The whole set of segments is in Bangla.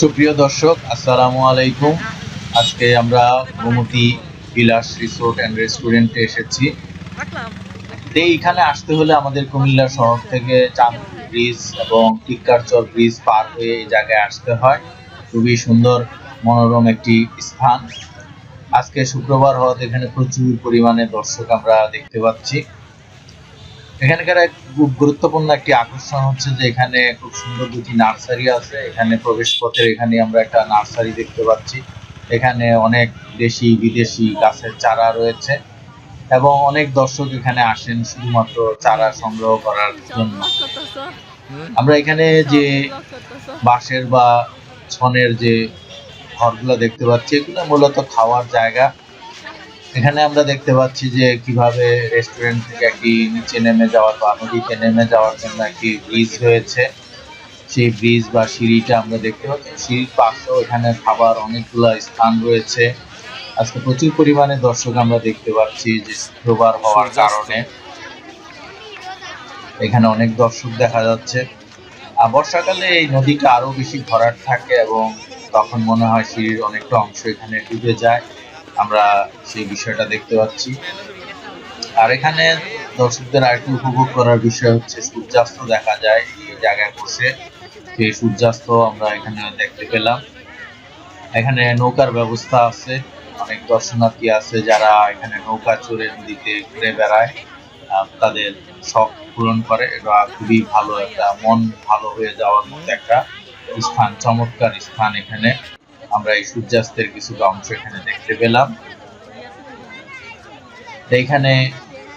সুপ্রিয় দর্শক, আসসালামু আলাইকুম। আজকে আমরা গোমতী বিলাস রিসোর্ট অ্যান্ড রেস্টুরেন্টে এসেছি। এইখানে আসতে হলে আমাদের কুমিল্লা শহর থেকে চাঁদ ব্রিজ এবং টিক্কারচর ব্রিজ পার হয়ে এই জায়গায় আসতে হয়। খুবই সুন্দর, মনোরম একটি স্থান। আজকে শুক্রবার হওয়াতে এখানে প্রচুর পরিমাণে দর্শক আমরা দেখতে পাচ্ছি। এখানকার এক গুরুত্বপূর্ণ একটি আকর্ষণ হচ্ছে যে এখানে খুব সুন্দর দুটি নার্সারি আছে। এখানে প্রবেশ পথের এখানে আমরা একটা নার্সারি দেখতে পাচ্ছি। এখানে অনেক দেশি, বিদেশি গাছের চারা রয়েছে এবং অনেক দর্শক এখানে আসেন শুধুমাত্র চারা সংগ্রহ করার জন্য। আমরা এখানে যে বাঁশের বা ছনের যে ঘরগুলো দেখতে পাচ্ছি, এগুলো মূলত খাওয়ার জায়গা। এখানে আমরা দেখতে পাচ্ছি যে কীভাবে রেস্টুরেন্ট থেকে একটি নিচে নেমে যাওয়ার বা নদীতে নেমে যাওয়ার জন্য একটি ব্রিজ রয়েছে। সেই ব্রিজ বা সিঁড়িটা আমরা দেখতে পাচ্ছি। সিঁড়ির পাশেও এখানে খাবার অনেকগুলো স্থান রয়েছে। আজকে প্রচুর পরিমাণে দর্শক আমরা দেখতে পাচ্ছি যে শুক্রবার হওয়ার কারণে। এখানে অনেক দর্শক দেখা যাচ্ছে। আর বর্ষাকালে এই নদীটা আরও বেশি ভরাট থাকে এবং তখন মনে হয় সিঁড়ির অনেকটা অংশ এখানে ডুবে যায়। আমরা সেই বিষয়টা দেখতে পাচ্ছি। আর এখানে দর্শকদের আরেকটু উপভোগ করার বিষয় হচ্ছে, সূর্যাস্ত দেখা যায় এই জায়গায় বসে। সেই সূর্যাস্ত আমরা এখানে দেখতে পেলাম। এখানে নৌকার ব্যবস্থা আছে। অনেক দর্শনার্থী আছে যারা এখানে নৌকা চড়ে নদীতে ঘুরে বেড়ায়। তাদের শখ পূরণ করে এটা খুবই ভালো একটা, মন ভালো হয়ে যাওয়ার মতো একটা স্থান, চমৎকার স্থান এখানে। আমরা এই সূর্যাস্তের কিছুটা অংশ এখানে দেখতে পেলাম। এখানে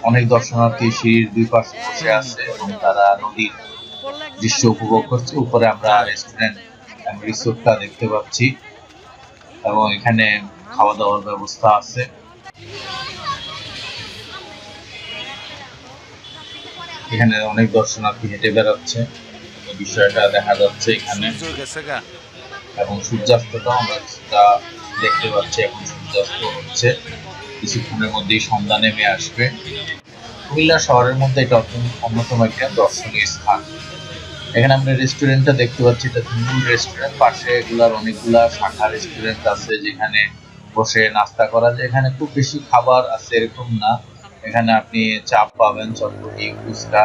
অনেক দর্শনার্থী সিঁড়ির দুই পাশে বসে আছে এবং তারা নদীর দৃশ্য উপভোগ করছে। উপরে আমরা রেস্টুরেন্ট রিসোর্টটা দেখতে পাচ্ছি এবং এখানে খাওয়া দাওয়ার ব্যবস্থা আছে। এখানে অনেক দর্শনার্থী হেঁটে বেড়াচ্ছে। বিষয়টা দেখা যাচ্ছে এখানে। এবং সূর্যাস্তটাও আমরা দেখতে পাচ্ছি, এখন সূর্যাস্ত হচ্ছে। কিছুক্ষণের মধ্যেই সন্ধ্যা নেমে আসবে। কুমিল্লা শহরের মধ্যে এটা অন্যতম একটা দর্শনীয় স্থান। এখানে আমরা রেস্টুরেন্টটা দেখতে পাচ্ছি, এটা মূল রেস্টুরেন্ট। পাশে এগুলার অনেকগুলা শাখা রেস্টুরেন্ট আছে যেখানে বসে নাস্তা করা যায়। এখানে খুব বেশি খাবার আছে এরকম না। এখানে আপনি চাপ পাবেন, চটপটি, ফুচকা।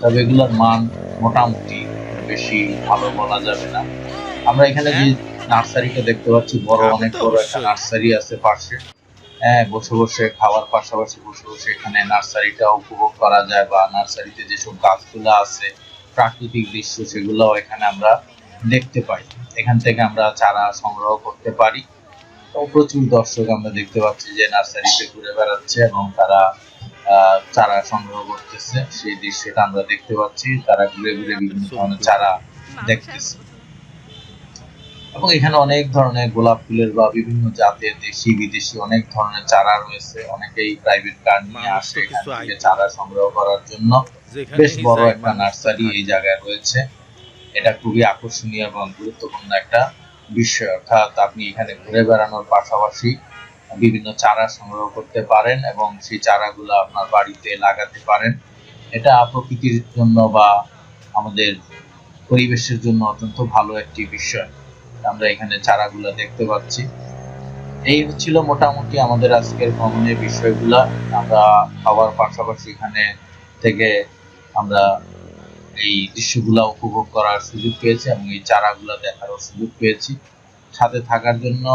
তবে এগুলোর মান মোটামুটি বেশি ভালো বলা যাবে না। আমরা এখানে যে নার্সারিটা দেখতে পাচ্ছি বড় অনেক বড় একটা নার্সারি আছে পাশে। হ্যাঁ বসে বসে খাওয়ার পাশাপাশি বসে বসে এখানে নার্সারিটা উপভোগ করা যায় বা নার্সারিতে যেসব গাছগুলো আছে প্রাকৃতিক দৃশ্য সেগুলো এখানে আমরা দেখতে পাই। এখান থেকে আমরা চারা সংগ্রহ করতে পারি। তো প্রচুর দর্শক আমরা দেখতে পাচ্ছি যে নার্সারিতে ঘুরে বেড়াচ্ছে এবং তারা আহ, চারা সংগ্রহ করতেছে। সেই দৃশ্যটা আমরা দেখতে পাচ্ছি। তারা ঘুরে ঘুরে বিভিন্ন ধরনের চারা দেখতেছে। এবং এখানে অনেক ধরনের গোলাপ ফুলের বা বিভিন্ন জাতের দেশি বিদেশি অনেক ধরনের চারা রয়েছে। অনেকেই প্রাইভেট কার নিয়ে আসে চারা সংগ্রহ করার জন্য। বেশ বড় একটা নার্সারি এই জায়গায় রয়েছে। এটা খুবই আকর্ষণীয় এবং গুরুত্বপূর্ণ একটা বিষয়। অর্থাৎ আপনি এখানে ঘুরে বেড়ানোর পাশাপাশি বিভিন্ন চারা সংগ্রহ করতে পারেন এবং সেই চারাগুলো আপনার বাড়িতে লাগাতে পারেন। এটা প্রকৃতির জন্য বা আমাদের পরিবেশের জন্য অত্যন্ত ভালো একটি বিষয়। আমরা এখানে চারাগুলো দেখতে পাচ্ছি। এই হচ্ছিল মোটামুটি আমাদের আজকের ভ্রমণের বিষয়গুলা। আমরা খাওয়ার পাশাপাশি এখানে থেকে আমরা এই দৃশ্যগুলা উপভোগ করার সুযোগ পেয়েছি এবং এই চারাগুলা দেখারও সুযোগ পেয়েছি। সাথে থাকার জন্য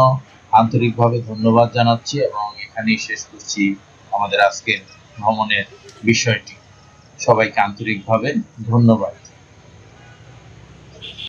আন্তরিকভাবে ধন্যবাদ জানাচ্ছি এবং এখানেই শেষ করছি আমাদের আজকের ভ্রমণের বিষয়টি। সবাইকে আন্তরিকভাবে ধন্যবাদ।